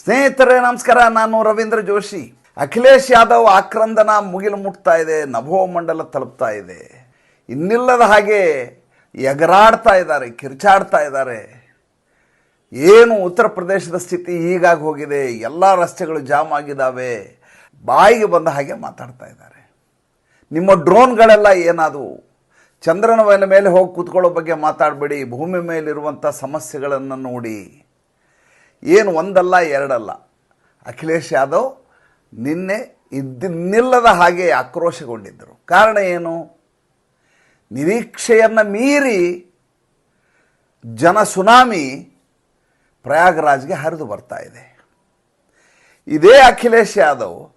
ಸ್ನೇಹಿತರೆ, ನಮಸ್ಕಾರ. ನಾನು ರವೀಂದ್ರ ಜೋಶಿ. ಅಖಿಲೇಶ್ ಯಾದವ್ ಆಕ್ರಂದನ ಮುಗಿಲು ಮುಟ್ತಾ ಇದೆ ನಭೋಮಂಡಲ ತಲುಪ್ತಾ ಇದೆ. ಇನ್ನಿಲ್ಲದ ಹಾಗೆ ಎಗರಾಡ್ತಾ ಇದ್ದಾರೆ, ಕಿರ್ಚಾಡ್ತಾ ಇದ್ದಾರೆ. ಏನು ಉತ್ತರ ಪ್ರದೇಶದ ಸ್ಥಿತಿ ಹೀಗಾಗಿ ಹೋಗಿದೆ, ಎಲ್ಲ ರಸ್ತೆಗಳು ಜಾಮ್ ಆಗಿದ್ದಾವೆ. ಬಾಯಿಗೆ ಬಂದ ಹಾಗೆ ಮಾತಾಡ್ತಾ ಇದ್ದಾರೆ. ನಿಮ್ಮ ಡ್ರೋನ್ಗಳೆಲ್ಲ ಏನಾದವು? ಚಂದ್ರನ ಮೇಲೆ ಮೇಲೆ ಹೋಗಿ ಕೂತ್ಕೊಳ್ಳೋ ಬಗ್ಗೆ ಮಾತಾಡಬೇಡಿ. ಭೂಮಿ ಮೇಲಿರುವಂಥ ಸಮಸ್ಯೆಗಳನ್ನು ನೋಡಿ. ಏನು ಒಂದಲ್ಲ, ಎರಡಲ್ಲ. ಅಖಿಲೇಶ್ ಯಾದವ್ ನಿನ್ನೆ ಇದ್ದಿನ್ನಿಲ್ಲದ ಹಾಗೆ ಆಕ್ರೋಶಗೊಂಡಿದ್ದರು. ಕಾರಣ ಏನು? ನಿರೀಕ್ಷೆಯನ್ನು ಮೀರಿ ಜನ ಸುನಾಮಿ ಪ್ರಯಾಗರಾಜ್ಗೆ ಹರಿದು ಬರ್ತಾ ಇದೆ. ಇದೇ ಅಖಿಲೇಶ್ ಯಾದವ್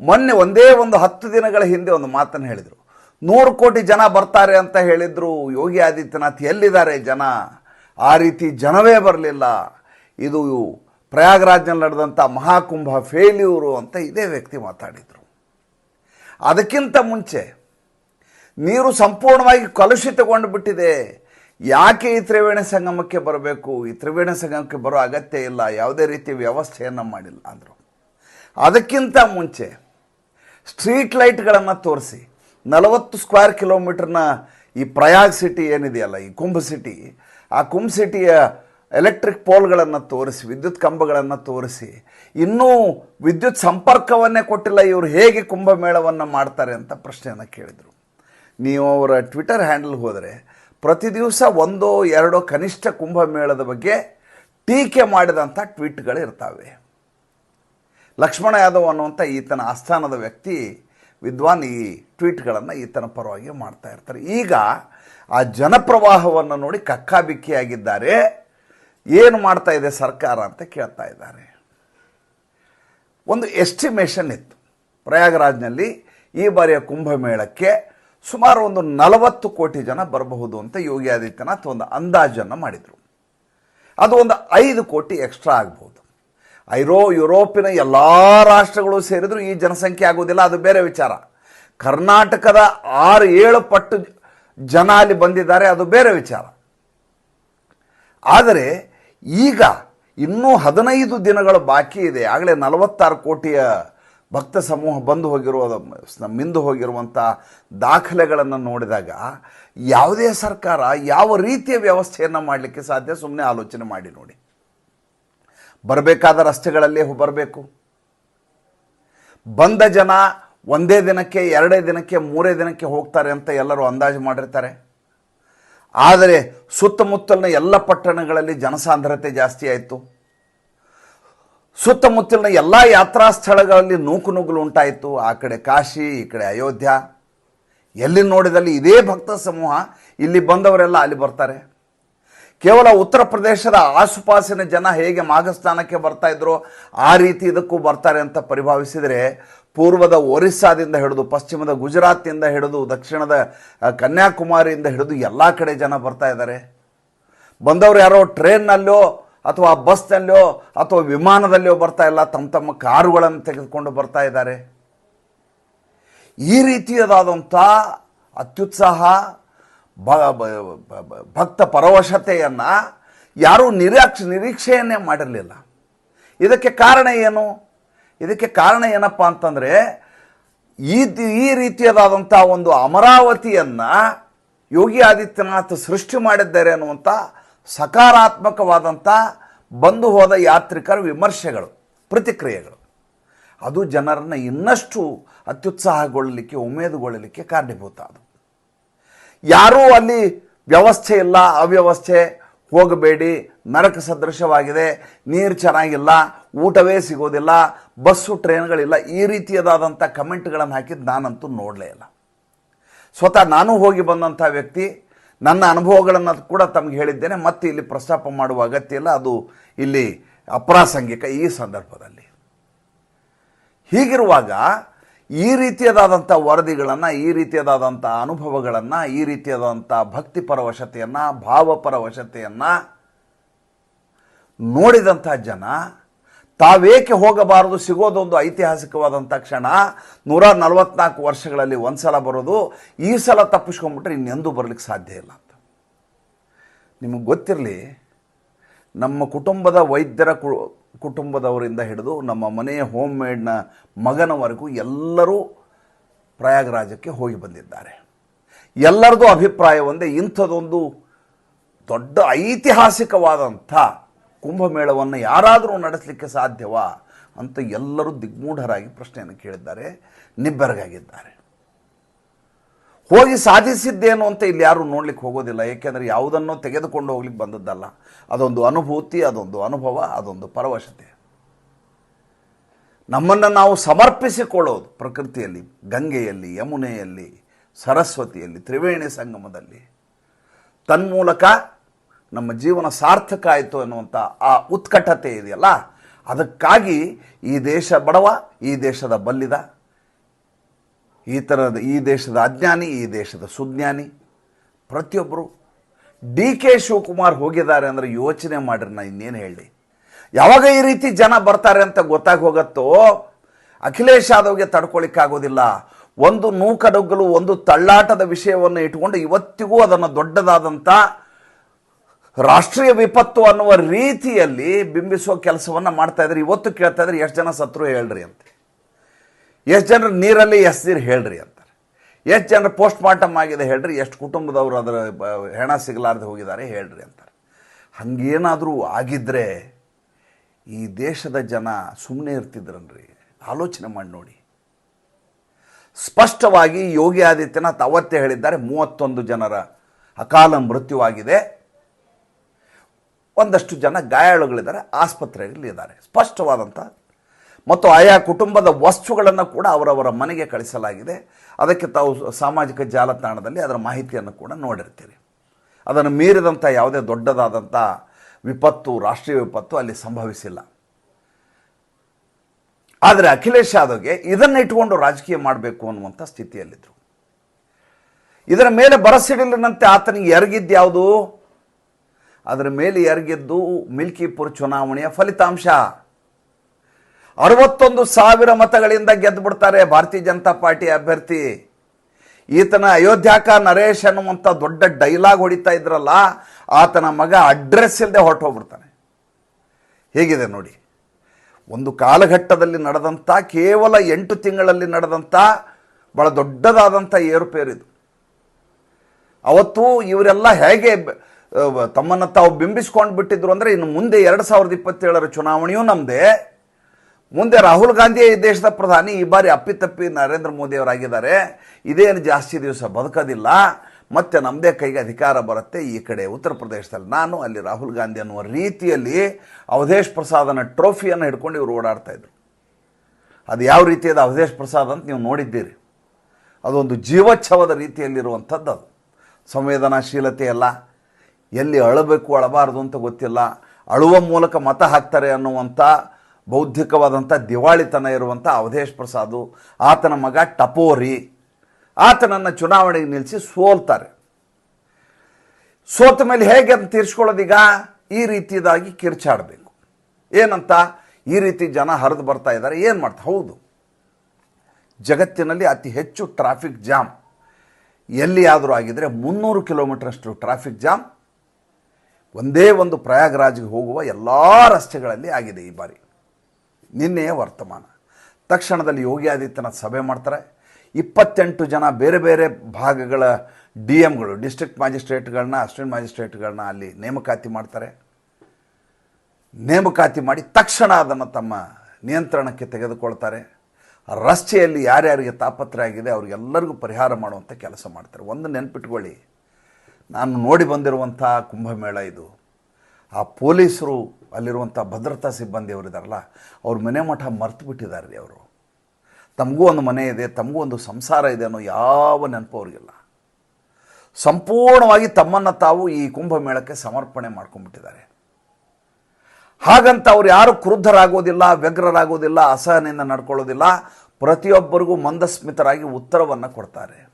ಮೊನ್ನೆ ಒಂದೇ ಒಂದು ಹತ್ತು ದಿನಗಳ ಹಿಂದೆ ಒಂದು ಮಾತನ್ನು ಹೇಳಿದರು. ನೂರು ಕೋಟಿ ಜನ ಬರ್ತಾರೆ ಅಂತ ಹೇಳಿದರು. ಯೋಗಿ ಆದಿತ್ಯನಾಥ್ ಎಲ್ಲಿದ್ದಾರೆ ಜನ? ಆ ರೀತಿ ಜನವೇ ಬರಲಿಲ್ಲ. ಇದು ಪ್ರಯಾಗ್ರಾಜ್ನಲ್ಲಿ ನಡೆದಂಥ ಮಹಾಕುಂಭ ಫೇಲ್ಯೂರು ಅಂತ ಇದೇ ವ್ಯಕ್ತಿ ಮಾತಾಡಿದರು. ಅದಕ್ಕಿಂತ ಮುಂಚೆ ನೀರು ಸಂಪೂರ್ಣವಾಗಿ ಕಲುಷಿತಗೊಂಡು ಬಿಟ್ಟಿದೆ. ಯಾಕೆ ಈ ತ್ರಿವೇಣಿ ಸಂಗಮಕ್ಕೆ ಬರಬೇಕು? ಈ ತ್ರಿವೇಣಿ ಸಂಗಮಕ್ಕೆ ಬರೋ ಅಗತ್ಯ ಇಲ್ಲ. ಯಾವುದೇ ರೀತಿ ವ್ಯವಸ್ಥೆಯನ್ನು ಮಾಡಿಲ್ಲ ಅಂದರು. ಅದಕ್ಕಿಂತ ಮುಂಚೆ ಸ್ಟ್ರೀಟ್ ಲೈಟ್ಗಳನ್ನು ತೋರಿಸಿ, ನಲವತ್ತು ಸ್ಕ್ವೇರ್ ಕಿಲೋಮೀಟ್ರನ್ನ ಈ ಪ್ರಯಾಗ್ ಸಿಟಿ ಏನಿದೆಯಲ್ಲ, ಈ ಕುಂಭ ಸಿಟಿ, ಆ ಕುಂಭ ಸಿಟಿಯ ಎಲೆಕ್ಟ್ರಿಕ್ ಪೋಲ್ಗಳನ್ನು ತೋರಿಸಿ, ವಿದ್ಯುತ್ ಕಂಬಗಳನ್ನು ತೋರಿಸಿ, ಇನ್ನೂ ವಿದ್ಯುತ್ ಸಂಪರ್ಕವನ್ನೇ ಕೊಟ್ಟಿಲ್ಲ, ಇವರು ಹೇಗೆ ಕುಂಭಮೇಳವನ್ನು ಮಾಡ್ತಾರೆ ಅಂತ ಪ್ರಶ್ನೆಯನ್ನು ಕೇಳಿದರು. ನೀವು ಅವರ ಟ್ವಿಟರ್ ಹ್ಯಾಂಡಲ್ ಹೋದರೆ, ಪ್ರತಿ ದಿವಸ ಒಂದೋ ಎರಡೋ ಕನಿಷ್ಠ ಕುಂಭಮೇಳದ ಬಗ್ಗೆ ಟೀಕೆ ಮಾಡಿದಂಥ ಟ್ವೀಟ್ಗಳು ಇರ್ತವೆ. ಲಕ್ಷ್ಮಣ ಯಾದವ್ ಅನ್ನುವಂಥ ಈತನ ಆಸ್ಥಾನದ ವ್ಯಕ್ತಿ, ವಿದ್ವಾನ್ ಈ ಟ್ವೀಟ್ಗಳನ್ನು ಈತನ ಪರವಾಗಿ ಮಾಡ್ತಾ ಇರ್ತಾರೆ. ಈಗ ಆ ಜನಪ್ರವಾಹವನ್ನು ನೋಡಿ ಕಕ್ಕಾಬಿಕ್ಕಿಯಾಗಿದ್ದಾರೆ. ಏನು ಮಾಡ್ತಾ ಇದೆ ಸರ್ಕಾರ ಅಂತ ಕೇಳ್ತಾ ಇದ್ದಾರೆ. ಒಂದು ಎಸ್ಟಿಮೇಷನ್ ಇತ್ತು. ಪ್ರಯಾಗರಾಜ್ನಲ್ಲಿ ಈ ಬಾರಿಯ ಕುಂಭಮೇಳಕ್ಕೆ ಸುಮಾರು ಒಂದು ನಲವತ್ತು ಕೋಟಿ ಜನ ಬರಬಹುದು ಅಂತ ಯೋಗಿ ಆದಿತ್ಯನಾಥ್ ಒಂದು ಅಂದಾಜನ್ನು ಮಾಡಿದರು. ಅದು ಒಂದು ಐದು ಕೋಟಿ ಎಕ್ಸ್ಟ್ರಾ ಆಗ್ಬೋದು. ಐರೋ ಯುರೋಪಿನ ಎಲ್ಲ ರಾಷ್ಟ್ರಗಳು ಸೇರಿದ್ರು ಈ ಜನಸಂಖ್ಯೆ ಆಗೋದಿಲ್ಲ ಅದು ಬೇರೆ ವಿಚಾರ. ಕರ್ನಾಟಕದ ಆರು ಏಳು ಪಟ್ಟು ಜನ ಅಲ್ಲಿ ಬಂದಿದ್ದಾರೆ, ಅದು ಬೇರೆ ವಿಚಾರ. ಆದರೆ ಈಗ ಇನ್ನೂ ಹದಿನೈದು ದಿನಗಳು ಬಾಕಿ ಇದೆ. ಆಗಲೇ ನಲವತ್ತಾರು ಕೋಟಿಯ ಭಕ್ತ ಸಮೂಹ ಬಂದು ಹೋಗಿರುವ ಮಿಂದು ಹೋಗಿರುವಂಥ ದಾಖಲೆಗಳನ್ನು ನೋಡಿದಾಗ ಯಾವುದೇ ಸರ್ಕಾರ ಯಾವ ರೀತಿಯ ವ್ಯವಸ್ಥೆಯನ್ನು ಮಾಡಲಿಕ್ಕೆ ಸಾಧ್ಯ? ಸುಮ್ಮನೆ ಆಲೋಚನೆ ಮಾಡಿ ನೋಡಿ. ಬರಬೇಕಾದ ರಸ್ತೆಗಳಲ್ಲೇ ಬರಬೇಕು. ಬಂದ ಜನ ಒಂದೇ ದಿನಕ್ಕೆ, ಎರಡೇ ದಿನಕ್ಕೆ, ಮೂರೇ ದಿನಕ್ಕೆ ಹೋಗ್ತಾರೆ ಅಂತ ಎಲ್ಲರೂ ಅಂದಾಜು ಮಾಡಿರ್ತಾರೆ. ಆದರೆ ಸುತ್ತಮುತ್ತಲಿನ ಎಲ್ಲ ಪಟ್ಟಣಗಳಲ್ಲಿ ಜನಸಾಂದ್ರತೆ ಜಾಸ್ತಿ ಆಯಿತು. ಸುತ್ತಮುತ್ತಲಿನ ಎಲ್ಲ ಯಾತ್ರಾ ಸ್ಥಳಗಳಲ್ಲಿ ನೂಕು ನುಗ್ಗಲು ಉಂಟಾಯಿತು. ಆ ಕಡೆ ಕಾಶಿ, ಈ ಕಡೆ ಅಯೋಧ್ಯ. ಎಲ್ಲಿ ನೋಡಿದಲ್ಲಿ ಇದೇ ಭಕ್ತ ಸಮೂಹ ಇಲ್ಲಿ ಬಂದವರೆಲ್ಲ ಅಲ್ಲಿ ಬರ್ತಾರೆ. ಕೇವಲ ಉತ್ತರ ಪ್ರದೇಶದ ಆಸುಪಾಸಿನ ಜನ ಹೇಗೆ ಮಾಘಸ್ಥಾನಕ್ಕೆ ಬರ್ತಾ ಆ ರೀತಿ ಇದಕ್ಕೂ ಬರ್ತಾರೆ ಅಂತ ಪರಿಭಾವಿಸಿದರೆ ಪೂರ್ವದ ಒರಿಸ್ಸಾದಿಂದ ಹಿಡಿದು, ಪಶ್ಚಿಮದ ಗುಜರಾತಿಂದ ಹಿಡಿದು, ದಕ್ಷಿಣದ ಕನ್ಯಾಕುಮಾರಿಯಿಂದ ಹಿಡಿದು ಎಲ್ಲ ಕಡೆ ಜನ ಬರ್ತಾ ಇದ್ದಾರೆ. ಬಂದವರು ಯಾರೋ ಟ್ರೈನ್ನಲ್ಲೋ ಅಥವಾ ಬಸ್ನಲ್ಲೋ ಅಥವಾ ವಿಮಾನದಲ್ಲಿಯೋ ಬರ್ತಾ ಇಲ್ಲ, ತಮ್ಮ ತಮ್ಮ ಕಾರುಗಳನ್ನು ತೆಗೆದುಕೊಂಡು ಬರ್ತಾ ಇದ್ದಾರೆ. ಈ ರೀತಿಯದಾದಂಥ ಅತ್ಯುತ್ಸಾಹ ಭಕ್ತ ಪರವಶತೆಯನ್ನು ಯಾರೂ ನಿರೀಕ್ಷ, ನಿರೀಕ್ಷೆಯನ್ನೇ ಮಾಡಿರಲಿಲ್ಲ. ಇದಕ್ಕೆ ಕಾರಣ ಏನು? ಇದಕ್ಕೆ ಕಾರಣ ಏನಪ್ಪ ಅಂತಂದರೆ, ಈ ಈ ರೀತಿಯದಾದಂಥ ಒಂದು ಅಮರಾವತಿಯನ್ನು ಯೋಗಿ ಆದಿತ್ಯನಾಥ್ ಸೃಷ್ಟಿ ಮಾಡಿದ್ದಾರೆ ಅನ್ನುವಂಥ ಸಕಾರಾತ್ಮಕವಾದಂಥ ಬಂದು ಹೋದ ಯಾತ್ರಿಕರ ವಿಮರ್ಶೆಗಳು, ಪ್ರತಿಕ್ರಿಯೆಗಳು. ಅದು ಜನರನ್ನು ಇನ್ನಷ್ಟು ಅತ್ಯುತ್ಸಾಹಗೊಳ್ಳಲಿಕ್ಕೆ, ಉಮೇದುಗೊಳ್ಳಲಿಕ್ಕೆ ಕಾರಣೀಭೂತ ಅದು. ಯಾರೂ ಅಲ್ಲಿ ವ್ಯವಸ್ಥೆ ಇಲ್ಲ, ಅವ್ಯವಸ್ಥೆ ಹೋಗಬೇಡಿ, ನರಕ ಸದೃಶವಾಗಿದೆ, ನೀರು ಚೆನ್ನಾಗಿಲ್ಲ, ಊಟವೇ ಸಿಗೋದಿಲ್ಲ, ಬಸ್ಸು, ಟ್ರೈನ್ಗಳಿಲ್ಲ, ಈ ರೀತಿಯದಾದಂಥ ಕಮೆಂಟ್ಗಳನ್ನು ಹಾಕಿದ್ದು ನಾನಂತೂ ನೋಡಲೇ ಇಲ್ಲ. ಸ್ವತಃ ನಾನು ಹೋಗಿ ಬಂದಂಥ ವ್ಯಕ್ತಿ, ನನ್ನ ಅನುಭವಗಳನ್ನು ಕೂಡ ತಮಗೆ ಹೇಳಿದ್ದೇನೆ, ಮತ್ತೆ ಇಲ್ಲಿ ಪ್ರಸ್ತಾಪ ಮಾಡುವ ಅಗತ್ಯ ಇಲ್ಲ, ಅದು ಇಲ್ಲಿ ಅಪ್ರಾಸಂಗಿಕ ಈ ಸಂದರ್ಭದಲ್ಲಿ. ಹೀಗಿರುವಾಗ ಈ ರೀತಿಯದಾದಂಥ ವರದಿಗಳನ್ನು, ಈ ರೀತಿಯದಾದಂಥ ಅನುಭವಗಳನ್ನು, ಈ ರೀತಿಯಾದಂಥ ಭಕ್ತಿ ಭಾವಪರ ವಶತೆಯನ್ನು ನೋಡಿದಂಥ ಜನ, ತಾವೇಕೆ ಹೋಗಬಾರದು, ಸಿಗೋದೊಂದು ಐತಿಹಾಸಿಕವಾದಂಥ ಕ್ಷಣ, ನೂರ ನಲವತ್ನಾಲ್ಕು ವರ್ಷಗಳಲ್ಲಿ ಒಂದು ಸಲ ಬರೋದು, ಈ ಸಲ ತಪ್ಪಿಸ್ಕೊಂಡ್ಬಿಟ್ರೆ ಇನ್ನೆಂದೂ ಬರಲಿಕ್ಕೆ ಸಾಧ್ಯ ಇಲ್ಲ ಅಂತ. ನಿಮಗೆ ಗೊತ್ತಿರಲಿ ನಮ್ಮ ಕುಟುಂಬದ ವೈದ್ಯರ ಕುಟುಂಬದವರಿಂದ ಹಿಡಿದು ನಮ್ಮ ಮನೆಯ ಹೋಮ್ ಮೇಡ್ನ ಮಗನವರೆಗೂ ಎಲ್ಲರೂ ಪ್ರಯಾಗರಾಜಕ್ಕೆ ಹೋಗಿ ಬಂದಿದ್ದಾರೆ. ಎಲ್ಲರದು ಅಭಿಪ್ರಾಯ ಒಂದೇ, ಇಂಥದೊಂದು ದೊಡ್ಡ ಐತಿಹಾಸಿಕವಾದಂಥ ಕುಂಭಮೇಳವನ್ನು ಯಾರಾದರೂ ನಡೆಸಲಿಕ್ಕೆ ಸಾಧ್ಯವಾ ಅಂತ ಎಲ್ಲರೂ ದಿಗ್ಮೂಢರಾಗಿ ಪ್ರಶ್ನೆಯನ್ನು ಕೇಳಿದ್ದಾರೆ, ನಿಬ್ಬೆರಗಾಗಿದ್ದಾರೆ. ಹೋಗಿ ಸಾಧಿಸಿದ್ದೇನು ಅಂತ ಇಲ್ಲಿ ಯಾರು ನೋಡ್ಲಿಕ್ಕೆ ಹೋಗೋದಿಲ್ಲ. ಏಕೆಂದರೆ ಯಾವುದನ್ನು ತೆಗೆದುಕೊಂಡು ಹೋಗ್ಲಿಕ್ಕೆ ಬಂದದ್ದಲ್ಲ. ಅದೊಂದು ಅನುಭೂತಿ, ಅದೊಂದು ಅನುಭವ, ಅದೊಂದು ಪರವಶತೆ. ನಮ್ಮನ್ನು ನಾವು ಸಮರ್ಪಿಸಿಕೊಳ್ಳೋದು ಪ್ರಕೃತಿಯಲ್ಲಿ, ಗಂಗೆಯಲ್ಲಿ, ಯಮುನೆಯಲ್ಲಿ, ಸರಸ್ವತಿಯಲ್ಲಿ, ತ್ರಿವೇಣಿ ಸಂಗಮದಲ್ಲಿ. ತನ್ಮೂಲಕ ನಮ್ಮ ಜೀವನ ಸಾರ್ಥಕ ಆಯಿತು ಅನ್ನುವಂಥ ಆ ಉತ್ಕಟತೆ ಇದೆಯಲ್ಲ, ಅದಕ್ಕಾಗಿ ಈ ದೇಶ ಬಡವ, ಈ ದೇಶದ ಬಲ್ಲಿದ. ಈ ಥರದ ಈ ದೇಶದ ಅಜ್ಞಾನಿ, ಈ ದೇಶದ ಸುಜ್ಞಾನಿ. ಪ್ರತಿಯೊಬ್ಬರು ಡಿ ಕೆ ಶಿವಕುಮಾರ್ ಹೋಗಿದ್ದಾರೆ ಅಂದರೆ ಯೋಚನೆ ಮಾಡಿರಿ, ನಾ ಇನ್ನೇನು ಹೇಳಿ ಯಾವಾಗ ಈ ರೀತಿ ಜನ ಬರ್ತಾರೆ ಅಂತ ಗೊತ್ತಾಗಿ ಹೋಗತ್ತೋ, ಅಖಿಲೇಶ್ ಯಾದವ್ಗೆ ತಡ್ಕೊಳಿಕ್ಕಾಗೋದಿಲ್ಲ ಒಂದು ನೂಕಡುಗ್ಗಲು ಒಂದು ತಳ್ಳಾಟದ ವಿಷಯವನ್ನು ಇಟ್ಕೊಂಡು ಇವತ್ತಿಗೂ ಅದನ್ನು ದೊಡ್ಡದಾದಂಥ ರಾಷ್ಟ್ರೀಯ ವಿಪತ್ತು ಅನ್ನುವ ರೀತಿಯಲ್ಲಿ ಬಿಂಬಿಸುವ ಕೆಲಸವನ್ನು ಮಾಡ್ತಾ ಇದ್ದಾರೆ ಇವತ್ತು ಕೇಳ್ತಾ ಇದ್ರೆ, ಎಷ್ಟು ಜನ ಸತ್ರು ಹೇಳ್ರಿ ಅಂತ. ಎಷ್ಟು ಜನರು ನೀರಲ್ಲಿ ಎಸ್ದಿರಿ ಹೇಳ್ರಿ ಅಂತಾರೆ. ಎಷ್ಟು ಜನರು ಪೋಸ್ಟ್ ಮಾರ್ಟಮ್ ಆಗಿದೆ ಹೇಳ್ರಿ, ಎಷ್ಟು ಕುಟುಂಬದವರು ಅದರ ಹೆಣ ಸಿಗಲಾರ್ದು ಹೋಗಿದ್ದಾರೆ ಹೇಳ್ರಿ ಅಂತಾರೆ. ಹಂಗೇನಾದರೂ ಆಗಿದ್ದರೆ ಈ ದೇಶದ ಜನ ಸುಮ್ಮನೆ ಇರ್ತಿದ್ರನ್ರಿ. ಆಲೋಚನೆ ಮಾಡಿ ನೋಡಿ. ಸ್ಪಷ್ಟವಾಗಿ ಯೋಗಿ ಆದಿತ್ಯನಾಥ್ ಅವತ್ತೇ ಹೇಳಿದ್ದಾರೆ, ಮೂವತ್ತೊಂದು ಜನರ ಅಕಾಲ ಮೃತ್ಯುವಾಗಿದೆ. ಒಂದಷ್ಟು ಜನ ಗಾಯಾಳುಗಳಿದ್ದಾರೆ, ಆಸ್ಪತ್ರೆಯಲ್ಲಿ ಇದ್ದಾರೆ. ಸ್ಪಷ್ಟವಾದಂಥ ಮತ್ತು ಆಯಾ ಕುಟುಂಬದ ವಸ್ತುಗಳನ್ನು ಕೂಡ ಅವರವರ ಮನೆಗೆ ಕಳಿಸಲಾಗಿದೆ. ಅದಕ್ಕೆ ತಾವು ಸಾಮಾಜಿಕ ಜಾಲತಾಣದಲ್ಲಿ ಅದರ ಮಾಹಿತಿಯನ್ನು ಕೂಡ ನೋಡಿರ್ತೀರಿ. ಅದನ್ನು ಮೀರಿದಂಥ ಯಾವುದೇ ದೊಡ್ಡದಾದಂಥ ವಿಪತ್ತು, ರಾಷ್ಟ್ರೀಯ ವಿಪತ್ತು ಅಲ್ಲಿ ಸಂಭವಿಸಿಲ್ಲ. ಆದರೆ ಅಖಿಲೇಶ್ ಯಾದವ್ಗೆ ಇದನ್ನು ಇಟ್ಕೊಂಡು ರಾಜಕೀಯ ಮಾಡಬೇಕು ಅನ್ನುವಂಥ ಸ್ಥಿತಿಯಲ್ಲಿದ್ದರು ಇದರ ಮೇಲೆ ಬರಸಿಡಿಲಿನಂತೆ ಆತನಿಗೆ ಎರಗಿದ್ಯಾವುದು ಅದರ ಮೇಲೆ ಎರಗಿದ್ದು ಮಿಲ್ಕಿಪುರ್ ಚುನಾವಣೆಯ ಫಲಿತಾಂಶ. ಅರವತ್ತೊಂದು ಸಾವಿರ ಮತಗಳಿಂದ ಗೆದ್ದು ಬಿಡ್ತಾರೆ ಭಾರತೀಯ ಜನತಾ ಪಾರ್ಟಿ ಅಭ್ಯರ್ಥಿ. ಈತನ ಅಯೋಧ್ಯಾಕ ನರೇಶ್ ಅನ್ನುವಂಥ ದೊಡ್ಡ ಡೈಲಾಗ್ ಹೊಡಿತಾ ಇದ್ರಲ್ಲ, ಆತನ ಮಗ ಅಡ್ರೆಸ್ ಇಲ್ಲದೆ ಹೊರಟೋಗ್ಬಿಡ್ತಾನೆ. ಹೇಗಿದೆ ನೋಡಿ? ಒಂದು ಕಾಲಘಟ್ಟದಲ್ಲಿ ನಡೆದಂಥ ಕೇವಲ ಎಂಟು ತಿಂಗಳಲ್ಲಿ ನಡೆದಂಥ ಭಾಳ ದೊಡ್ಡದಾದಂಥ ಏರುಪೇರಿದು. ಅವತ್ತು ಇವರೆಲ್ಲ ಹೇಗೆ ತಮ್ಮನ್ನು ತಾವು ಬಿಂಬಿಸ್ಕೊಂಡು ಬಿಟ್ಟಿದ್ರು ಅಂದರೆ ಇನ್ನು ಮುಂದೆ ಎರಡು ಸಾವಿರದ ಇಪ್ಪತ್ತೇಳರ ಚುನಾವಣೆಯೂ ನಮ್ಮದೇ ಮುಂದೆ ರಾಹುಲ್ ಗಾಂಧಿ ಈ ದೇಶದ ಪ್ರಧಾನಿ, ಈ ಬಾರಿ ಅಪ್ಪಿತಪ್ಪಿ ನರೇಂದ್ರ ಮೋದಿ ಅವರಾಗಿದ್ದಾರೆ. ಇದೇನು ಜಾಸ್ತಿ ದಿವಸ ಬದುಕೋದಿಲ್ಲ. ಮತ್ತೆ ನಮ್ಮದೇ ಕೈಗೆ ಅಧಿಕಾರ ಬರುತ್ತೆ ಈ ಕಡೆ ಉತ್ತರ ಪ್ರದೇಶದಲ್ಲಿ. ನಾನು ಅಲ್ಲಿ ರಾಹುಲ್ ಗಾಂಧಿ ಅನ್ನುವ ರೀತಿಯಲ್ಲಿ ಅವಧೇಶ್ ಪ್ರಸಾದನ ಟ್ರೋಫಿಯನ್ನು ಹಿಡ್ಕೊಂಡು ಇವರು ಓಡಾಡ್ತಾ ಇದ್ರು. ಅದು ಯಾವ ರೀತಿಯಾದ ಅವಧೇಶ್ ಪ್ರಸಾದ್ ಅಂತ ನೀವು ನೋಡಿದ್ದೀರಿ. ಅದೊಂದು ಜೀವೋತ್ಸವದ ರೀತಿಯಲ್ಲಿರುವಂಥದ್ದು ಅದು. ಸಂವೇದನಾಶೀಲತೆ ಅಲ್ಲ. ಎಲ್ಲಿ ಅಳಬೇಕು ಅಳಬಾರ್ದು ಅಂತ ಗೊತ್ತಿಲ್ಲ. ಅಳುವ ಮೂಲಕ ಮತ ಹಾಕ್ತಾರೆ ಅನ್ನುವಂಥ ಬೌದ್ಧಿಕವಾದಂಥ ದಿವಾಳಿತನ ಇರುವಂಥ ಅವಧೇಶ್ ಪ್ರಸಾದು, ಆತನ ಮಗ ಟಪೋರಿ, ಆತನನ್ನು ಚುನಾವಣೆಗೆ ನಿಲ್ಲಿಸಿ ಸೋಲ್ತಾರೆ. ಸೋತ ಮೇಲೆ ಹೇಗೆ ಅಂತ ತೀರಿಸ್ಕೊಳ್ಳೋದೀಗ? ಈ ರೀತಿಯದಾಗಿ ಕಿರ್ಚಾಡಬೇಕು. ಏನಂತ? ಈ ರೀತಿ ಜನ ಹರಿದು ಬರ್ತಾ ಇದ್ದಾರೆ. ಏನು ಮಾಡ್ತಾ? ಹೌದು. ಜಗತ್ತಿನಲ್ಲಿ ಅತಿ ಹೆಚ್ಚು ಟ್ರಾಫಿಕ್ ಜಾಮ್ ಎಲ್ಲಿಯಾದರೂ ಆಗಿದರೆ ಮುನ್ನೂರು ಕಿಲೋಮೀಟರಷ್ಟು ಟ್ರಾಫಿಕ್ ಜಾಮ್ ಒಂದೇ ಒಂದು ಪ್ರಯಾಗ್ರಾಜ್ಗೆ ಹೋಗುವ ಎಲ್ಲ ರಸ್ತೆಗಳಲ್ಲಿ ಆಗಿದೆ ಈ ಬಾರಿ. ನಿನ್ನೆಯ ವರ್ತಮಾನ. ತಕ್ಷಣದಲ್ಲಿ ಯೋಗಿ ಆದಿತ್ಯನಾಥ್ ಸಭೆ ಮಾಡ್ತಾರೆ. ಇಪ್ಪತ್ತೆಂಟು ಜನ ಬೇರೆ ಬೇರೆ ಭಾಗಗಳ ಡಿ ಎಮ್ಗಳು ಡಿಸ್ಟ್ರಿಕ್ಟ್ ಮ್ಯಾಜಿಸ್ಟ್ರೇಟ್ಗಳನ್ನ, ಅಸಿಸ್ಟೆಂಟ್ ಮ್ಯಾಜಿಸ್ಟ್ರೇಟ್ಗಳನ್ನ ಅಲ್ಲಿ ನೇಮಕಾತಿ ಮಾಡ್ತಾರೆ. ನೇಮಕಾತಿ ಮಾಡಿ ತಕ್ಷಣ ಅದನ್ನು ತಮ್ಮ ನಿಯಂತ್ರಣಕ್ಕೆ ತೆಗೆದುಕೊಳ್ತಾರೆ. ರಸ್ತೆಯಲ್ಲಿ ಯಾರ್ಯಾರಿಗೆ ತಾಪತ್ರೆ ಆಗಿದೆ ಅವ್ರಿಗೆಲ್ಲರಿಗೂ ಪರಿಹಾರ ಮಾಡುವಂಥ ಕೆಲಸ ಮಾಡ್ತಾರೆ. ಒಂದು ನೆನ್ಪಿಟ್ಕೊಳ್ಳಿ, ನಾನು ನೋಡಿ ಬಂದಿರುವಂಥ ಕುಂಭಮೇಳ ಇದು. ಆ ಪೊಲೀಸರು ಅಲ್ಲಿರುವಂಥ ಭದ್ರತಾ ಸಿಬ್ಬಂದಿಯವರಿದಾರಲ್ಲ ಅವ್ರ ಮನೆ ಮಠ ಮರ್ತು ಬಿಟ್ಟಿದ್ದಾರೆ ರೀ ಅವರು. ತಮಗೂ ಒಂದು ಮನೆ ಇದೆ, ತಮಗೂ ಒಂದು ಸಂಸಾರ ಇದೆ ಅನ್ನೋ ಯಾವ ನೆನಪು ಅವ್ರಿಗಿಲ್ಲ. ಸಂಪೂರ್ಣವಾಗಿ ತಮ್ಮನ್ನು ತಾವು ಈ ಕುಂಭಮೇಳಕ್ಕೆ ಸಮರ್ಪಣೆ ಮಾಡ್ಕೊಂಡ್ಬಿಟ್ಟಿದ್ದಾರೆ. ಹಾಗಂತ ಅವ್ರು ಯಾರು ಕ್ರುದ್ಧರಾಗೋದಿಲ್ಲ, ವ್ಯಗ್ರರಾಗೋದಿಲ್ಲ, ಅಸಹನೆಯಿಂದ ನಡ್ಕೊಳ್ಳೋದಿಲ್ಲ, ಪ್ರತಿಯೊಬ್ಬರಿಗೂ ಮಂದಸ್ಮಿತರಾಗಿ ಉತ್ತರವನ್ನು ಕೊಡ್ತಾರೆ.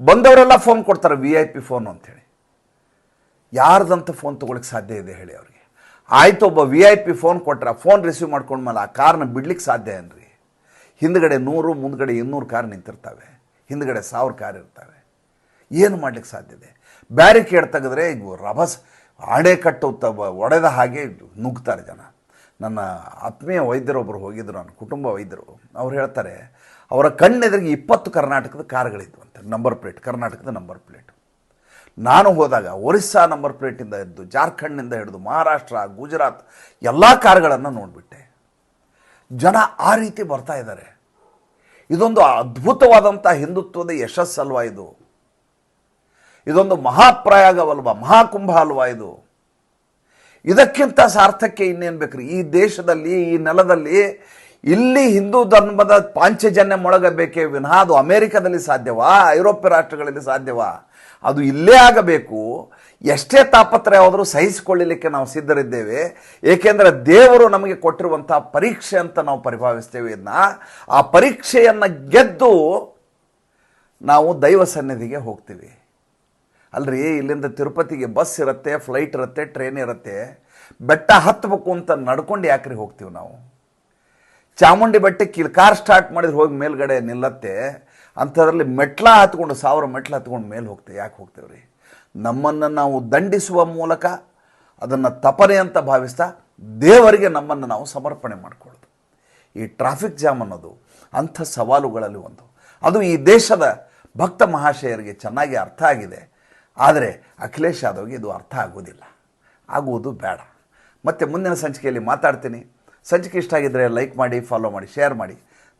ಬಂದವರೆಲ್ಲ ಫೋನ್ ಕೊಡ್ತಾರೆ ವಿ ಐ ಪಿ ಫೋನು ಅಂತೇಳಿ. ಯಾರ್ದಂತ ಫೋನ್ ತೊಗೊಳಕ್ಕೆ ಸಾಧ್ಯ ಇದೆ ಹೇಳಿ ಅವ್ರಿಗೆ. ಆಯಿತು, ಒಬ್ಬ ವಿ ಐ ಪಿ ಫೋನ್ ಕೊಟ್ಟರೆ ಫೋನ್ ರಿಸೀವ್ ಮಾಡ್ಕೊಂಡ್ಮೇಲೆ ಆ ಕಾರ್ನ ಬಿಡ್ಲಿಕ್ಕೆ ಸಾಧ್ಯ ಏನ್ರಿ? ಹಿಂದ್ಗಡೆ ನೂರು, ಮುಂದ್ಗಡೆ ಇನ್ನೂರು ಕಾರ್ ನಿಂತಿರ್ತವೆ. ಹಿಂದ್ಗಡೆ ಸಾವಿರ ಕಾರ್ ಇರ್ತವೆ. ಏನು ಮಾಡ್ಲಿಕ್ಕೆ ಸಾಧ್ಯತೆ ಬ್ಯಾರಿಕೇಡ್ ತೆಗೆದ್ರೆ ರಭಸ್ ಆಣೆಕಟ್ಟು ತ ಒಡೆದ ಹಾಗೆ ನುಗ್ತಾರೆ ಜನ. ನನ್ನ ಆತ್ಮೀಯ ವೈದ್ಯರೊಬ್ಬರು ಹೋಗಿದ್ದರು ನನ್ನ ಕುಟುಂಬ ವೈದ್ಯರು. ಅವ್ರು ಹೇಳ್ತಾರೆ, ಅವರ ಕಣ್ಣೆದುರಿಗೆ ಇಪ್ಪತ್ತು ಕರ್ನಾಟಕದ ಕಾರುಗಳಿದ್ವಂತೆ ನಂಬರ್ ಪ್ಲೇಟ್ ಕರ್ನಾಟಕದ ನಂಬರ್ ಪ್ಲೇಟ್ ನಾನು ಹೋದಾಗ ಒರಿಸ್ಸಾ ನಂಬರ್ ಪ್ಲೇಟಿಂದ ಹಿಡಿದು, ಜಾರ್ಖಂಡ್ನಿಂದ ಹಿಡಿದು, ಮಹಾರಾಷ್ಟ್ರ, ಗುಜರಾತ್ ಎಲ್ಲ ಕಾರ್ಗಳನ್ನು ನೋಡಿಬಿಟ್ಟೆ. ಜನ ಆ ರೀತಿ ಬರ್ತಾ ಇದ್ದಾರೆ ಇದೊಂದು ಅದ್ಭುತವಾದಂಥ ಹಿಂದುತ್ವದ ಯಶಸ್ಸಲ್ವಾ ಇದು? ಇದೊಂದು ಮಹಾಪ್ರಯಾಗವಲ್ವ, ಮಹಾಕುಂಭ ಅಲ್ವಾ ಇದು? ಇದಕ್ಕಿಂತ ಸಾರ್ಥಕ್ಕೆ ಇನ್ನೇನು ಬೇಕ್ರಿ? ಈ ದೇಶದಲ್ಲಿ, ಈ ನೆಲದಲ್ಲಿ ಇಲ್ಲಿ ಹಿಂದೂ ಧರ್ಮದ ಪಾಂಚಜನ್ಯ ಮೊಳಗಬೇಕೇ ವಿನಃ? ಅದು ಅಮೆರಿಕದಲ್ಲಿ ಸಾಧ್ಯವಾ? ಐರೋಪ್ಯ ರಾಷ್ಟ್ರಗಳಲ್ಲಿ ಸಾಧ್ಯವಾ? ಅದು ಇಲ್ಲೇ ಆಗಬೇಕು. ಎಷ್ಟೇ ತಾಪತ್ರಯ ಆದರೂ ಸಹಿಸಿಕೊಳ್ಳಲಿಕ್ಕೆ ನಾವು ಸಿದ್ಧರಿದ್ದೇವೆ. ಏಕೆಂದರೆ ದೇವರು ನಮಗೆ ಕೊಟ್ಟಿರುವಂಥ ಪರೀಕ್ಷೆ ಅಂತ ನಾವು ಪರಿಭಾವಿಸ್ತೇವೆ. ಇದನ್ನ ಆ ಪರೀಕ್ಷೆಯನ್ನು ಗೆದ್ದು ನಾವು ದೈವ ಸನ್ನಿಧಿಗೆ ಹೋಗ್ತೀವಿ. ಅಲ್ರಿ, ಇಲ್ಲಿಂದ ತಿರುಪತಿಗೆ ಬಸ್ ಇರುತ್ತೆ, ಫ್ಲೈಟ್ ಇರುತ್ತೆ, ಟ್ರೈನ್ ಇರುತ್ತೆ. ಬೆಟ್ಟ ಹತ್ತಬೇಕು ಅಂತ ನಡ್ಕೊಂಡು ಯಾಕ್ರಿ ಹೋಗ್ತೀವಿ ನಾವು? ಚಾಮುಂಡಿ ಬೆಟ್ಟಕ್ಕೆ ಕಾರ್ ಸ್ಟಾರ್ಟ್ ಮಾಡಿದ್ರೆ ಹೋಗಿ ಮೇಲ್ಗಡೆ ನಿಲ್ಲತ್ತೆ. ಅಂಥದ್ರಲ್ಲಿ ಮೆಟ್ಲ ಹತ್ಕೊಂಡು, ಸಾವಿರ ಮೆಟ್ಲ ಹತ್ಕೊಂಡು ಮೇಲೆ ಹೋಗ್ತೇವೆ ಯಾಕೆ ಹೋಗ್ತೇವೆ ರೀ ನಮ್ಮನ್ನು ನಾವು ದಂಡಿಸುವ ಮೂಲಕ, ಅದನ್ನು ತಪನೆ ಅಂತ ಭಾವಿಸ್ತಾ ದೇವರಿಗೆ ನಮ್ಮನ್ನು ನಾವು ಸಮರ್ಪಣೆ ಮಾಡಿಕೊಳ್ಳೋದು. ಈ ಟ್ರಾಫಿಕ್ ಜಾಮ್ ಅನ್ನೋದು ಅಂಥ ಸವಾಲುಗಳಲ್ಲಿ ಒಂದು. ಅದು ಈ ದೇಶದ ಭಕ್ತ ಮಹಾಶಯರಿಗೆ ಚೆನ್ನಾಗಿ ಅರ್ಥ ಆಗಿದೆ. ಆದರೆ ಅಖಿಲೇಶ್ ಯಾದವ್ಗೆ ಇದು ಅರ್ಥ ಆಗೋದಿಲ್ಲ. ಆಗುವುದು ಬೇಡ. ಮತ್ತು ಮುಂದಿನ ಸಂಚಿಕೆಯಲ್ಲಿ ಮಾತಾಡ್ತೀನಿ. ಸಂಚಿಕೆ ಇಷ್ಟ ಆಗಿದ್ದರೆ ಲೈಕ್ ಮಾಡಿ ಫಾಲೋ ಮಾಡಿ ಶೇರ್ ಮಾಡಿ.